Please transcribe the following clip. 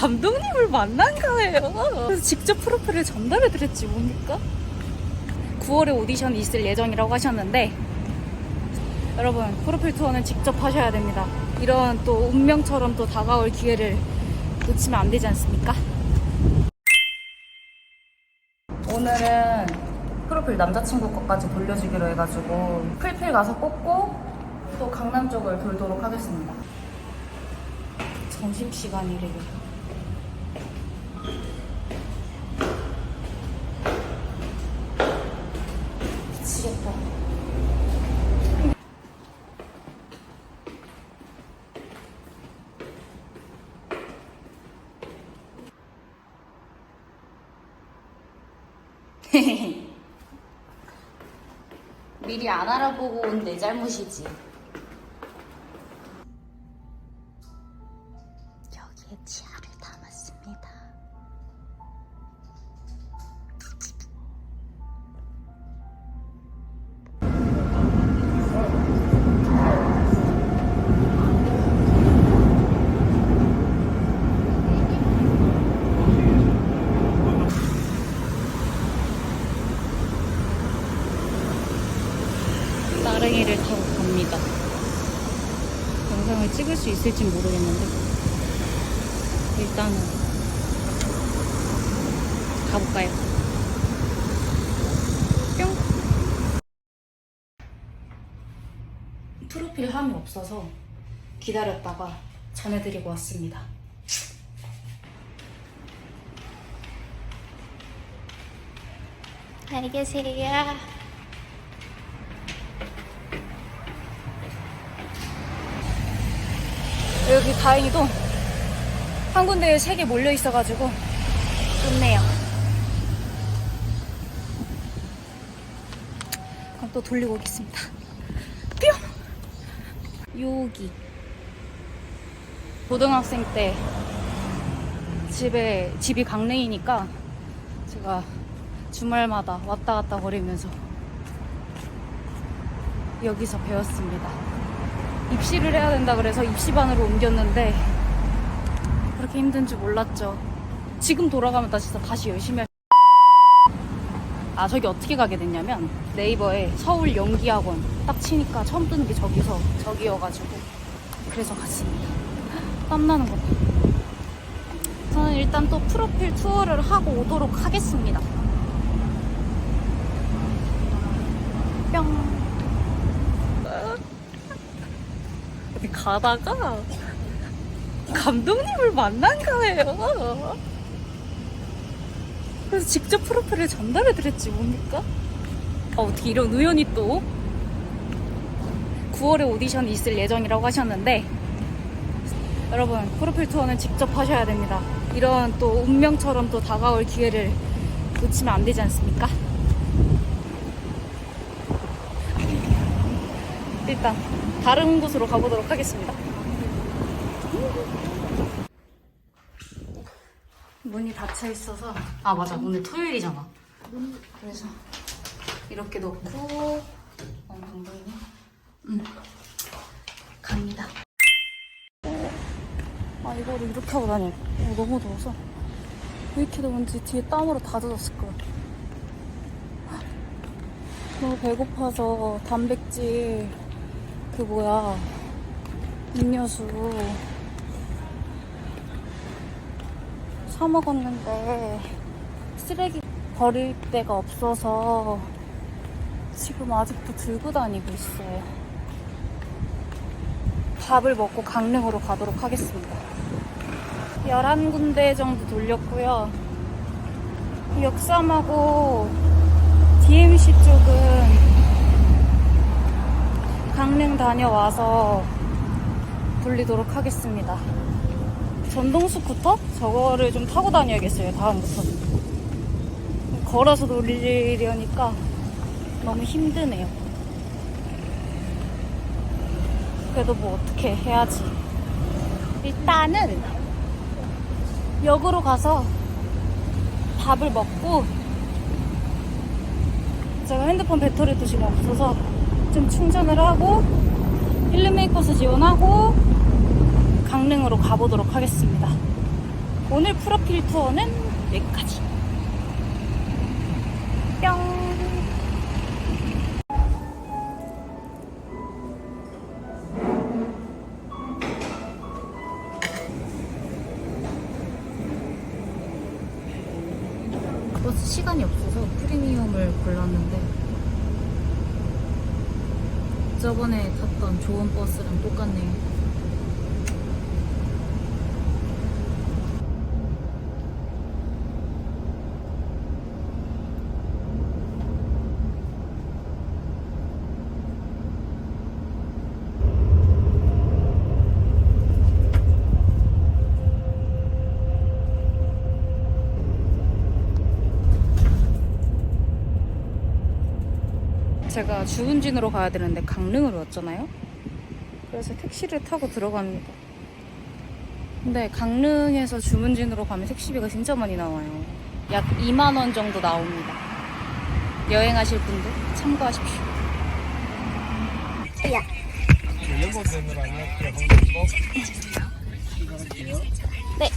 감독님을 만난 거예요. 그래서 직접 프로필을 전달해드렸지 뭡니까? 9월에 오디션이 있을 예정이라고 하셨는데 여러분 프로필 투어는 직접 하셔야 됩니다. 이런 또 운명처럼 또 다가올 기회를 놓치면 안 되지 않습니까? 오늘은 프로필 남자친구 것까지 돌려주기로 해가지고 풀필 가서 뽑고 또 강남 쪽을 돌도록 하겠습니다. 점심시간이래요. 미치겠다. 미리 안 알아보고 온 내 잘못이지. 영상을 찍을 수 있을지 모르겠는데 일단은 가볼까요? 뿅! 프로필 함이 없어서 기다렸다가 전해드리고 왔습니다. 안녕히 계세요. 여기 다행히도 한 군데에 세 개 몰려 있어가지고 좋네요. 그럼 또 돌리고 오겠습니다. 뿅! 여기. 고등학생 때 집에, 집이 강릉이니까 제가 주말마다 왔다 갔다 거리면서 여기서 배웠습니다. 입시를 해야 된다 그래서 입시반으로 옮겼는데 그렇게 힘든 줄 몰랐죠. 지금 돌아가면 나 진짜 다시 열심히 할. 아 저기 어떻게 가게 됐냐면 네이버에 서울 연기학원 딱 치니까 처음 뜨는 게 저기서 저기여가지고 그래서 갔습니다. 땀 나는 거. 봐. 저는 일단 또 프로필 투어를 하고 오도록 하겠습니다. 뿅. 어디 가다가 감독님을 만난 거예요. 그래서 직접 프로필을 전달해드렸지 뭡니까? 아, 어떻게 이런 우연히 또 9월에 오디션이 있을 예정이라고 하셨는데 여러분 프로필 투어는 직접 하셔야 됩니다. 이런 또 운명처럼 또 다가올 기회를 놓치면 안 되지 않습니까? 일단 다른 곳으로 가보도록 하겠습니다. 문이 닫혀 있어서 아 맞아 오늘 토요일이잖아. 그래서 이렇게 놓고 어, 감독님 음 갑니다. 아 이거를 이렇게 하고 다니. 어, 너무 더워서 왜 이렇게 더운지 뒤에 땀으로 다 젖었을 거야. 너무 배고파서 단백질 그 뭐야 음료수 사 먹었는데 쓰레기 버릴 데가 없어서 지금 아직도 들고 다니고 있어요. 밥을 먹고 강릉으로 가도록 하겠습니다. 11군데 정도 돌렸고요. 역삼하고 DMC 쪽은 강릉 다녀와서 돌리도록 하겠습니다. 전동 스쿠터? 저거를 좀 타고 다녀야겠어요, 다음부터. 걸어서 돌리려니까 너무 힘드네요. 그래도 뭐 어떻게 해야지. 일단은 역으로 가서 밥을 먹고 제가 핸드폰 배터리도 지금 없어서 좀 충전을 하고 필름메이커스 지원하고 강릉으로 가보도록 하겠습니다. 오늘 프로필 투어는 여기까지. 뿅. 시간이 없어서 프리미엄을 골랐는데 저번에 탔던 좋은 버스랑 똑같네 제가 주운진으로 가야 되는데 강릉으로 왔잖아요. 그래서 택시를 타고 들어갑니다. 근데 강릉에서 주문진으로 가면 택시비가 진짜 많이 나와요. 약 2만 원 정도 나옵니다. 여행하실 분들 참고하십시오. 꼭 네.